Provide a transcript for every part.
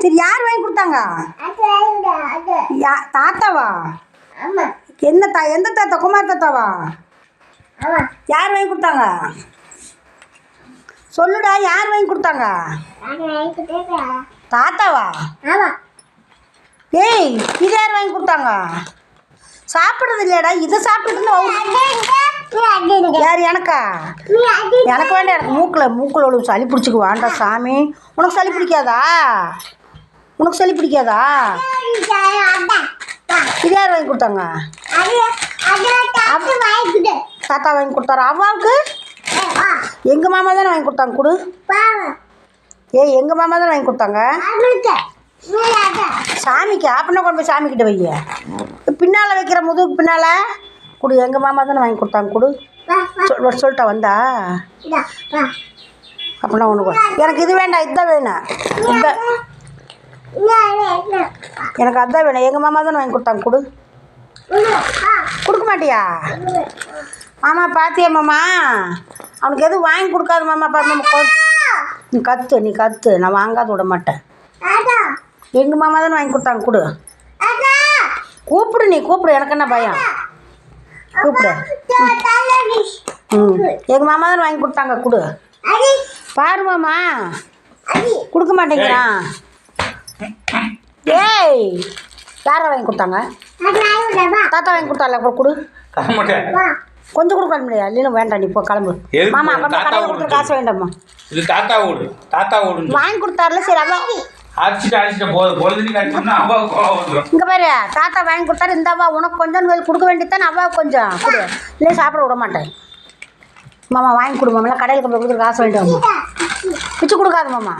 சரி யார் வாங்கி கொடுத்தாங்க? யா தாத்தாவா? என்ன தா எந்த தாத்தா குமார் தாத்தாவா? யார் வாங்கி கொடுத்தாங்க? சொல்லுடா யார் வாங்கி கொடுத்தாங்க? தாத்தாவா? ஏய் இது யார் வாங்கி கொடுத்தாங்க? சாப்பிட்றது இல்லையாடா இதை சாப்பிட்டு யார் எனக்கா? எனக்கு வேண்டாம் எனக்கு மூக்கில் மூக்கில் உள்ள சளி பிடிச்சிக்கு வேண்டாம் சாமி. உனக்கு சளி பிடிக்காதா? உனக்கு சளி பிடிக்காதா? இது யார் வாங்கி கொடுத்தாங்க? தாத்தா வாங்கி கொடுத்தாரா? அம்மாவுக்கு எங்கள் மாமா தானே வாங்கி கொடுத்தாங்க? கொடு. ஏய் எங்கள் மாமா தானே வாங்கி கொடுத்தாங்க? சாமிக்கு அப்படின்னா கொண்டு போய் சாமிக்கிட்ட வைய. பின்னால் வைக்கிற முதுகுக்கு பின்னால்? கொடு எங்கள் மாமா தானே வாங்கி கொடுத்தாங்க கொடு. சொல் சொல்லிட்டா வந்தா? அப்படின்னா ஒன்று எனக்கு இது வேண்டாம் இதுதான் வேணும் இந்த எனக்கு அதான் வேணும் எங்கள் மாமா தானே வாங்கி கொடுத்தாங்க கொடு. கொடுக்க மாட்டியா? மாமா பாத்தியா மாமா? அவனுக்கு எதுவும் வாங்கி கொடுக்காத மாமா பாரு நீ கத்து நீ கத்து. நான் வாங்காத விட மாட்டேன். எங்கள் மாமா தானே வாங்கி கொடுத்தாங்க கொடு. கூப்பிடு நீ கூப்பிடு எனக்கு என்ன பயம்? கூப்பிடு. ம். எங்கள் மாமா தானே வாங்கி கொடுத்தாங்க கொடு. பாரு மாமா. கொடுக்க மாட்டேங்கிறான் ஏய் யாரை வாங்கி கொடுத்தாங்க? தாத்தா வாங்கி கொடுத்தால கொடு. கொஞ்சம் கொடுக்க முடியாது இல்லைன்னு வேண்டாம் நீ போ கிளம்பு. மாமா கடையில் கொடுத்துரு காசு வேண்டாம்மா இது தாத்தா வீடு தாத்தா வீடு வாங்கி கொடுத்தாருல சரி அதான். அடிச்சுட்டு அடிச்சுட்டு போது பொழுதுன்னு கட்டினா அம்மாவுக்கு கோவம் வந்துடும் இங்கே பாரு தாத்தா வாங்கி கொடுத்தாரு இந்தாவா உனக்கு கொஞ்சம் கொடுக்க வேண்டியதானே அவ்வாவுக்கு கொஞ்சம் கொடு. இல்லை சாப்பிட விட மாட்டேன். மாமா வாங்கி கொடு மாமா. கடையில் கொண்டு போய் கொடுத்துரு காசு வேண்டாம்மா பிச்சு கொடுக்காது மாமா.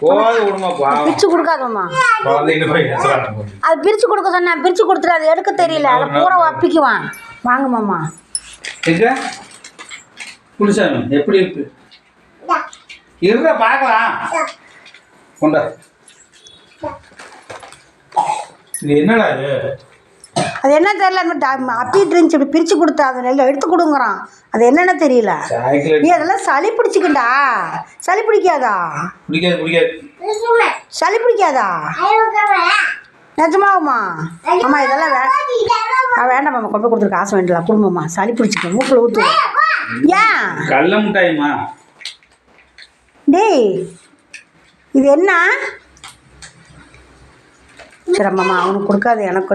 போகாத விடுமா பாவம் பிச்சு கொடுக்காது மாமா. குழந்தைங்க போய் பேசுறாங்க போது. அது பிரித்து கொடுக்க சொன்னேன் பிரித்து கொடுத்துரு அது எடுக்க தெரியல. அதை பூரா அப்பிக்குவான் வாங்க மாமா. எப்படி இருக்கு? இருக்க பார்க்கலாம். கொண்டா. இது என்னடா இது? அது என்ன தெரியல அப்பிட்டு இருந்துச்சு இப்படி பிரித்து கொடுத்தா அதை நல்லா எடுத்து கொடுங்குறான். அது என்னென்ன தெரியல. நீ அதெல்லாம் சளி பிடிச்சிக்கண்டா. சளி பிடிக்காதா? பிடிக்காது பிடிக்காது. சளி பிடிக்காதா? நிஜமாவுமா அம்மா இதெல்லாம் வே ஆ, வேண்டாம் மாமா கொண்டு போய் கொடுத்துரு காசு வேண்டலாம் குடும்பம்மா சளி பிடிச்சிக்க மூக்கில் ஊற்று ஏன்? கடல மிட்டாய்மா டேய் இது என்ன? சரி அம்மாம்மா அவனுக்கு கொடுக்காது. எனக்கு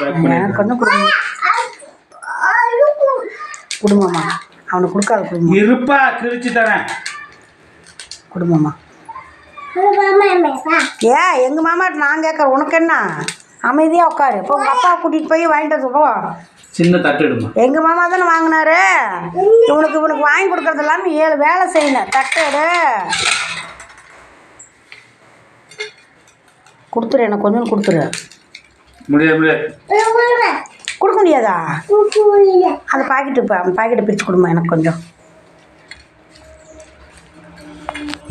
பேக் பண்ணி எனக்கு கொஞ்சம் கொடுங்க குடும்பம்மா அவனுக்கு கொடுக்காத கொடுங்க இருப்பா கிழிச்சு தரேன். குடும்பம்மா ஏன் எங்கள் மாமாட்ட நான் கேட்குறேன். உனக்கு என்ன? அமைதியாக உட்காரு. இப்போ உங்கள் அப்பா கூட்டிகிட்டு போய் வாங்கிட்டு வந்து போ. சின்ன தட்டு எடுமா. எங்கள் மாமா தானே வாங்கினாரு? இவனுக்கு இவனுக்கு வாங்கி கொடுக்கறது இல்லாமல் ஏழு வேலை செய்யணும். தட்டேடு கொடுத்துரு எனக்கு கொஞ்சம் கொடுத்துரு. முடியாது முடியாது? கொடுக்க முடியாதா அந்த பாக்கெட்டு பாக்கெட்டை பிரித்து கொடுமா எனக்கு கொஞ்சம்.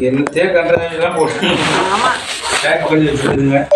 என்னத்தையே போட்டு. ஆமாம் வச்சுருங்க